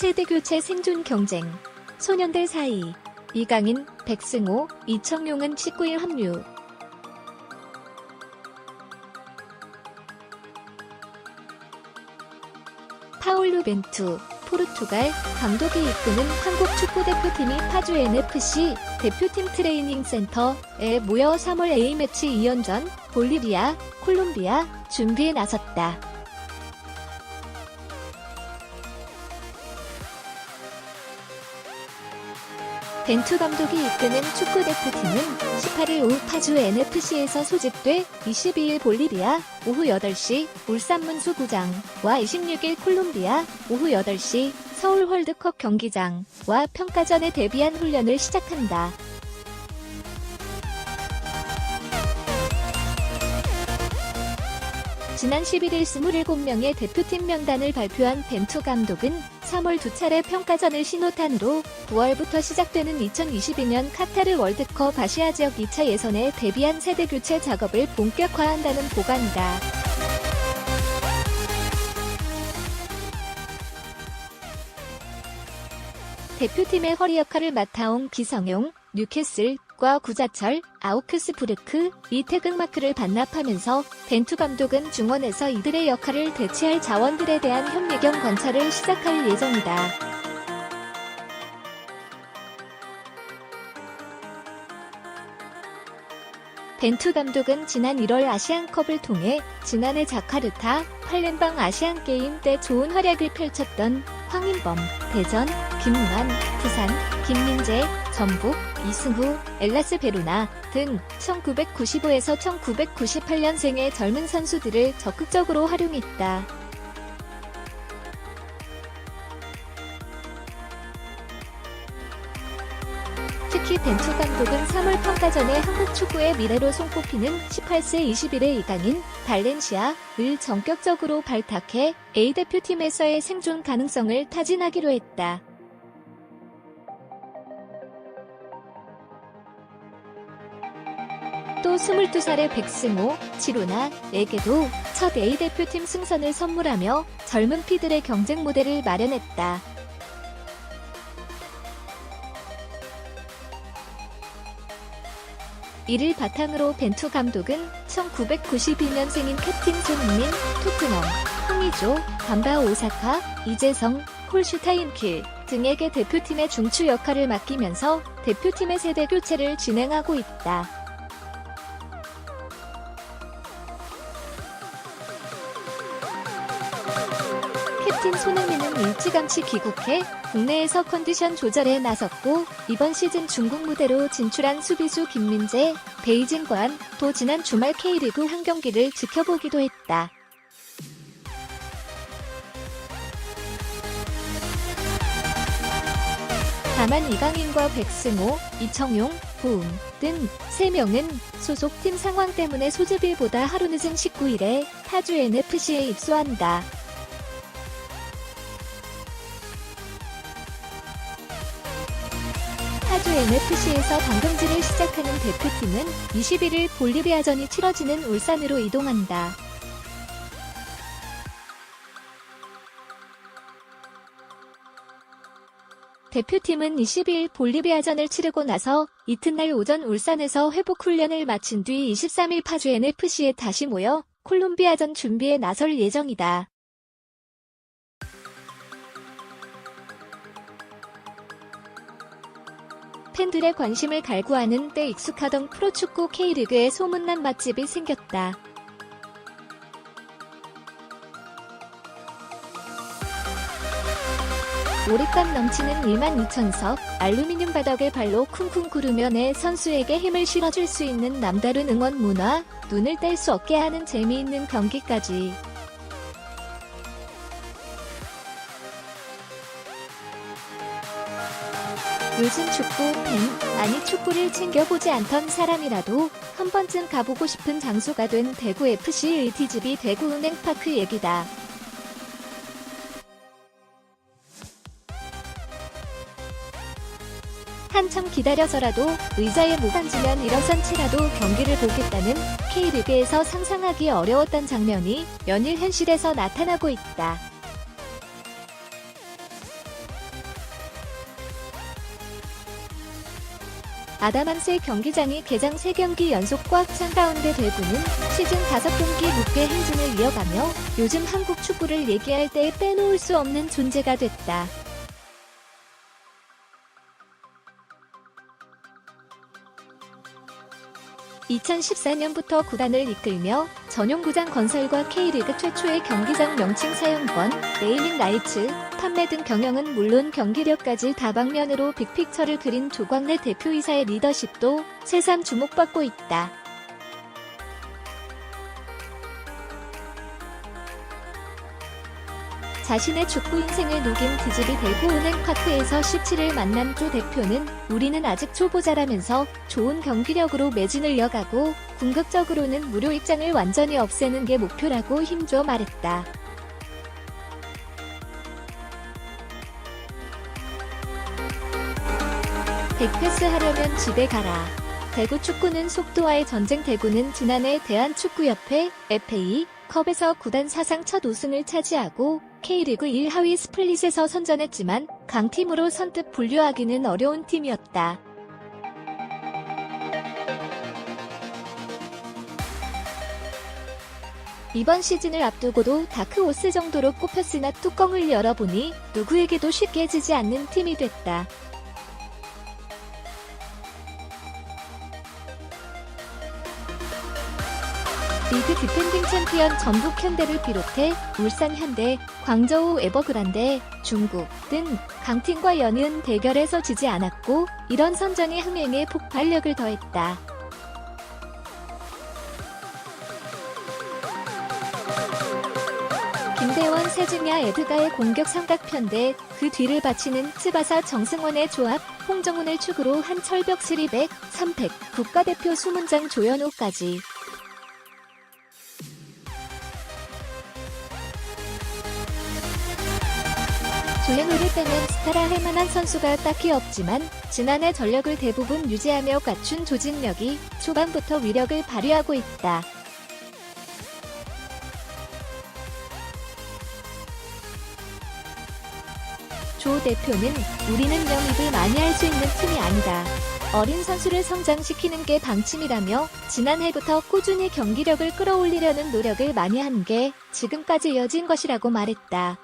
세대 교체 생존 경쟁. 소년들 사이. 이강인, 백승호, 이청용은 19일 합류. 파울루 벤투, 포르투갈 감독이 이끄는 한국 축구대표팀이 파주 NFC 대표팀 트레이닝 센터에 모여 3월 A매치 2연전 볼리비아, 콜롬비아 준비에 나섰다. 벤투 감독이 이끄는 축구 대표팀은 18일 오후 파주 NFC에서 소집돼 22일 볼리비아 오후 8시 울산 문수 구장과 26일 콜롬비아 오후 8시 서울 월드컵 경기장과 평가전에 대비한 훈련을 시작한다. 지난 11일 27명의 대표팀 명단을 발표한 벤투 감독은 3월 두 차례 평가전을 신호탄으로 9월부터 시작되는 2022년 카타르 월드컵 아시아 지역 2차 예선에 대비한 세대 교체 작업을 본격화한다는 보관이다. 대표팀의 허리 역할을 맡아온 기성용, 뉴캐슬 과 구자철, 아우크스부르크, 이태극 마크를 반납하면서 벤투 감독은 중원에서 이들의 역할을 대체할 자원들에 대한 현미경 관찰을 시작할 예정이다. 벤투 감독은 지난 1월 아시안컵을 통해 지난해 자카르타, 팔렘방 아시안게임 때 좋은 활약을 펼쳤던 황인범, 대전, 김문환, 부산, 김민재, 전북, 이승후, 엘라스 베로나 등 1995에서 1998년생의 젊은 선수들을 적극적으로 활용했다. 감독은 3월 평가전에 한국 축구의 미래로 손꼽히는 18세 21의 이강인, 발렌시아를 전격적으로 발탁해 A대표팀에서의 생존 가능성을 타진하기로 했다. 또 22살의 백승호, 지로나에게도 첫 A대표팀 승선을 선물하며 젊은 피들의 경쟁 무대를 마련했다. 이를 바탕으로 벤투 감독은 1992년생인 캡틴 손흥민, 토트넘, 홍의조, 반바 오사카, 이재성, 홀슈타인킬 등에게 대표팀의 중추 역할을 맡기면서 대표팀의 세대 교체를 진행하고 있다. 일찌감치 귀국해 국내에서 컨디션 조절에 나섰고 이번 시즌 중국 무대로 진출한 수비수 김민재, 베이징관 또 지난 주말 K리그 한 경기를 지켜보기도 했다. 다만 이강인과 백승호, 이청용, 고음 등 3명은 소속팀 상황 때문에 소집일보다 하루 늦은 19일에 타주 NFC에 입소한다. NFC에서 방금질을 시작하는 대표팀은 21일 볼리비아전이 치러지는 울산으로 이동한다. 대표팀은 22일 볼리비아전을 치르고 나서 이튿날 오전 울산에서 회복 훈련을 마친 뒤 23일 파주 NFC에 다시 모여 콜롬비아전 준비에 나설 예정이다. 팬들의 관심을 갈구하는 때 익숙하던 프로축구 K리그에 소문난 맛집이 생겼다. 몰입감 넘치는 1만 2천석, 알루미늄 바닥을 발로 쿵쿵 구르며 내 선수에게 힘을 실어줄 수 있는 남다른 응원 문화, 눈을 뗄 수 없게 하는 재미있는 경기까지. 요즘 축구 팬, 아니 축구를 챙겨보지 않던 사람이라도 한 번쯤 가보고 싶은 장소가 된 대구FC의 티집이 대구은행파크 얘기다. 한참 기다려서라도 의자에 목 앉으면 일어선 채라도 경기를 보겠다는 K리그에서 상상하기 어려웠던 장면이 연일 현실에서 나타나고 있다. 아담한스의 경기장이 개장 3경기 연속 꽉 찬 가운데 대구는 시즌 5경기 무패 행진을 이어가며 요즘 한국 축구를 얘기할 때 빼놓을 수 없는 존재가 됐다. 2014년부터 구단을 이끌며 전용 구장 건설과 K리그 최초의 경기장 명칭 사용권, 네이밍 라이츠, 판매 등 경영은 물론 경기력까지 다방면으로 빅픽처를 그린 조광래 대표이사의 리더십도 새삼 주목받고 있다. 자신의 축구 인생을 녹인 트집이 대구은행 파크에서 17일 만난 조 대표는 우리는 아직 초보자라면서 좋은 경기력으로 매진을 이어가고 궁극적으로는 무료 입장을 완전히 없애는 게 목표라고 힘줘 말했다. 백패스 하려면 집에 가라. 대구 축구는 속도와의 전쟁 대구는 지난해 대한축구협회 FA 컵에서 구단 사상 첫 우승을 차지하고 K리그 1 하위 스플릿에서 선전했지만 강팀으로 선뜻 분류하기는 어려운 팀이었다. 이번 시즌을 앞두고도 다크호스 정도로 꼽혔으나 뚜껑을 열어보니 누구에게도 쉽게 지지 않는 팀이 됐다. 리그 디펜딩 챔피언 전북 현대를 비롯해 울산 현대, 광저우 에버그란데, 중국 등 강팀과 연이은 대결에서 지지 않았고 이런 선전이 흥행에 폭발력을 더했다. 김대원, 세징야, 에드가의 공격 삼각편 대 그 뒤를 바치는 츠바사 정승원의 조합, 홍정훈을 축으로 한 철벽 스리백, 3팩, 국가대표 수문장 조현우까지 조현우를 빼면 스타라 할 만한 선수가 딱히 없지만 지난해 전력을 대부분 유지하며 갖춘 조직력이 초반부터 위력을 발휘하고 있다. 조 대표는 우리는 영입을 많이 할 수 있는 팀이 아니다. 어린 선수를 성장시키는 게 방침이라며 지난해부터 꾸준히 경기력을 끌어올리려는 노력을 많이 한 게 지금까지 이어진 것이라고 말했다.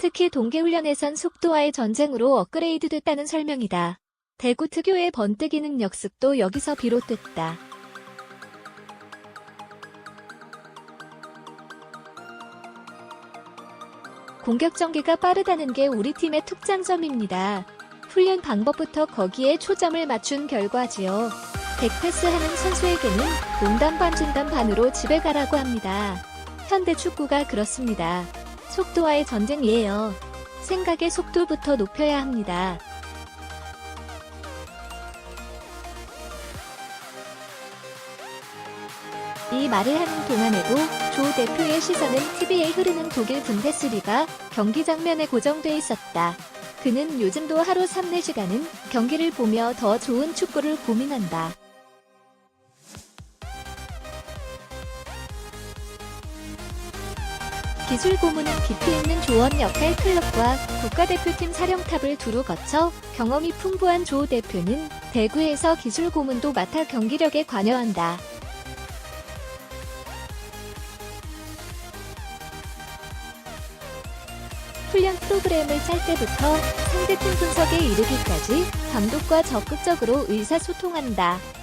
특히 동계훈련에선 속도와의 전쟁으로 업그레이드 됐다는 설명이다. 대구 특유의 번뜩이는 역습도 여기서 비롯됐다. 공격 전개가 빠르다는 게 우리 팀의 특장점입니다. 훈련 방법부터 거기에 초점을 맞춘 결과지요. 백패스 하는 선수에게는 농담 반 진담 반으로 집에 가라고 합니다. 현대 축구가 그렇습니다. 속도와의 전쟁이에요. 생각의 속도부터 높여야 합니다. 이 말을 하는 동안에도 조 대표의 시선은 TV에 흐르는 독일 분데스리가 경기 장면에 고정돼 있었다. 그는 요즘도 하루 3, 4시간은 경기를 보며 더 좋은 축구를 고민한다. 기술 고문은 깊이 있는 조언 역할 클럽과 국가대표팀 사령탑을 두루 거쳐 경험이 풍부한 조 대표는 대구에서 기술 고문도 맡아 경기력에 관여한다. 훈련 프로그램을 짤 때부터 상대팀 분석에 이르기까지 감독과 적극적으로 의사소통한다.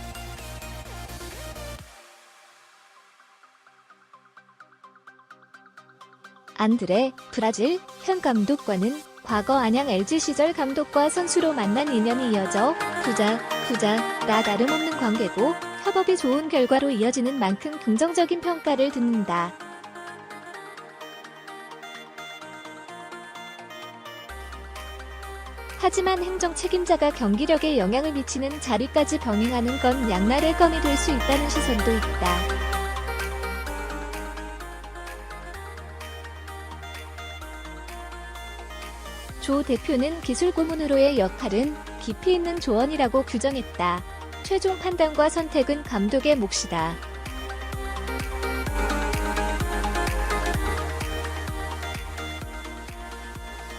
안드레, 브라질, 현 감독과는 과거 안양 LG 시절 감독과 선수로 만난 인연이 이어져 부자, 부자 나 다름없는 관계고 협업이 좋은 결과로 이어지는 만큼 긍정적인 평가를 듣는다. 하지만 행정 책임자가 경기력에 영향을 미치는 자리까지 병행하는 건 양날의 검이 될 수 있다는 시선도 있다. 조 대표는 기술 고문으로의 역할은 깊이 있는 조언이라고 규정했다. 최종 판단과 선택은 감독의 몫이다.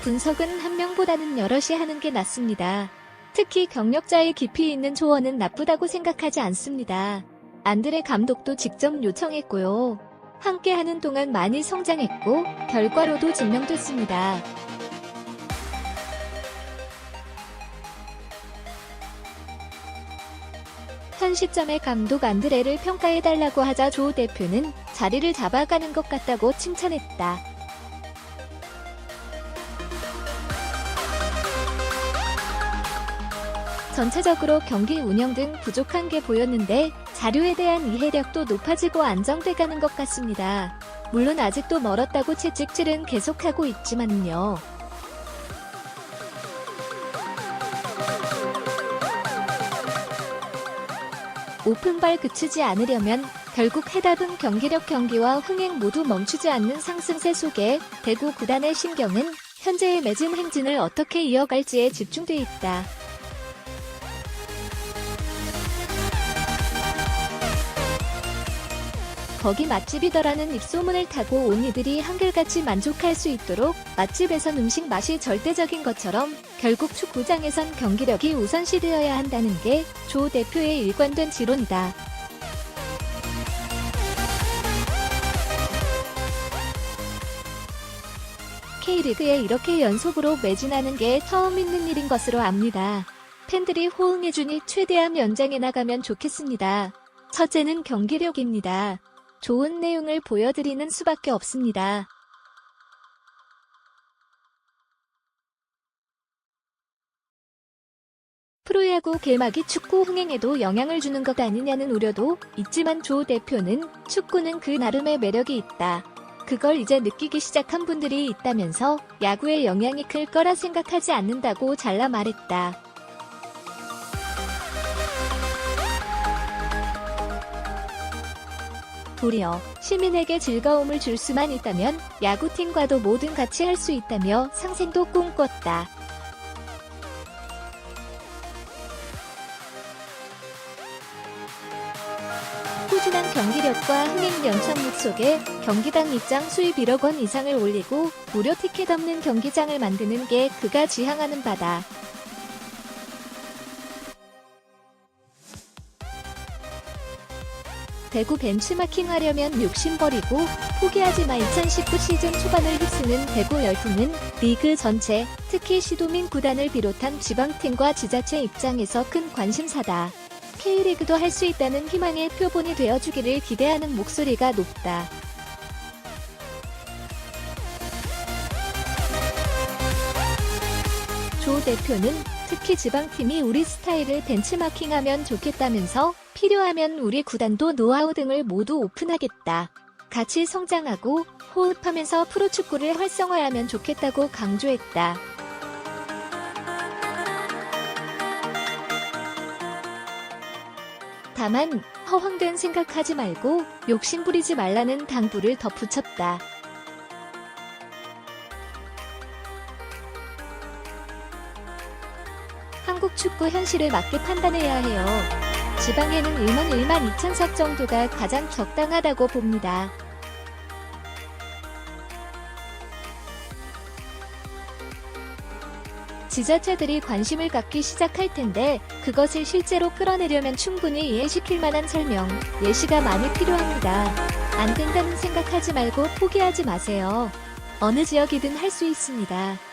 분석은 한 명보다는 여럿이 하는 게 낫습니다. 특히 경력자의 깊이 있는 조언은 나쁘다고 생각하지 않습니다. 안드레 감독도 직접 요청했고요. 함께 하는 동안 많이 성장했고 결과로도 증명됐습니다. 현 시점에 감독 안드레를 평가해달라고 하자 조 대표는 자리를 잡아가는 것 같다고 칭찬했다. 전체적으로 경기 운영 등 부족한 게 보였는데 자료에 대한 이해력도 높아지고 안정돼가는 것 같습니다. 물론 아직도 멀었다고 채찍질은 계속하고 있지만요. 오픈발 그치지 않으려면 결국 해답은 경기력 경기와 흥행 모두 멈추지 않는 상승세 속에 대구 구단의 신경은 현재의 매진 행진을 어떻게 이어갈지에 집중돼 있다. 거기 맛집이더라는 입소문을 타고 온 이들이 한결같이 만족할 수 있도록 맛집에선 음식 맛이 절대적인 것처럼 결국 축구장에선 경기력이 우선시되어야 한다는 게 조 대표의 일관된 지론이다. K리그에 이렇게 연속으로 매진하는 게 처음 있는 일인 것으로 압니다. 팬들이 호응해주니 최대한 연장해 나가면 좋겠습니다. 첫째는 경기력입니다. 좋은 내용을 보여드리는 수밖에 없습니다. 프로야구 개막이 축구 흥행에도 영향을 주는 것 아니냐는 우려도 있지만 조 대표는 축구는 그 나름의 매력이 있다. 그걸 이제 느끼기 시작한 분들이 있다면서 야구의 영향이 클 거라 생각하지 않는다고 잘라 말했다. 도리어 시민에게 즐거움을 줄 수만 있다면 야구팀과도 뭐든 같이 할 수 있다며 상생도 꿈꿨다. 꾸준한 경기력과 흥행 연착륙 속에 경기당 입장 수입 1억 원 이상을 올리고 무료 티켓 없는 경기장을 만드는 게 그가 지향하는 바다. 대구 벤치마킹 하려면 욕심버리고 포기하지 마 2019 시즌 초반을 휩쓰는 대구 열풍은 리그 전체, 특히 시도민 구단을 비롯한 지방팀과 지자체 입장에서 큰 관심사다. K리그도 할 수 있다는 희망의 표본이 되어주기를 기대하는 목소리가 높다. 조 대표는 특히 지방팀이 우리 스타일을 벤치마킹하면 좋겠다면서 필요하면 우리 구단도 노하우 등을 모두 오픈하겠다. 같이 성장하고 호흡하면서 프로축구를 활성화하면 좋겠다고 강조했다. 다만 허황된 생각하지 말고 욕심 부리지 말라는 당부를 덧붙였다. 한국 축구 현실을 맞게 판단해야 해요. 지방에는 1만 1만 2천 석 정도가 가장 적당하다고 봅니다. 지자체들이 관심을 갖기 시작할 텐데 그것을 실제로 끌어내려면 충분히 이해시킬 만한 설명, 예시가 많이 필요합니다. 안 된다는 생각하지 말고 포기하지 마세요. 어느 지역이든 할 수 있습니다.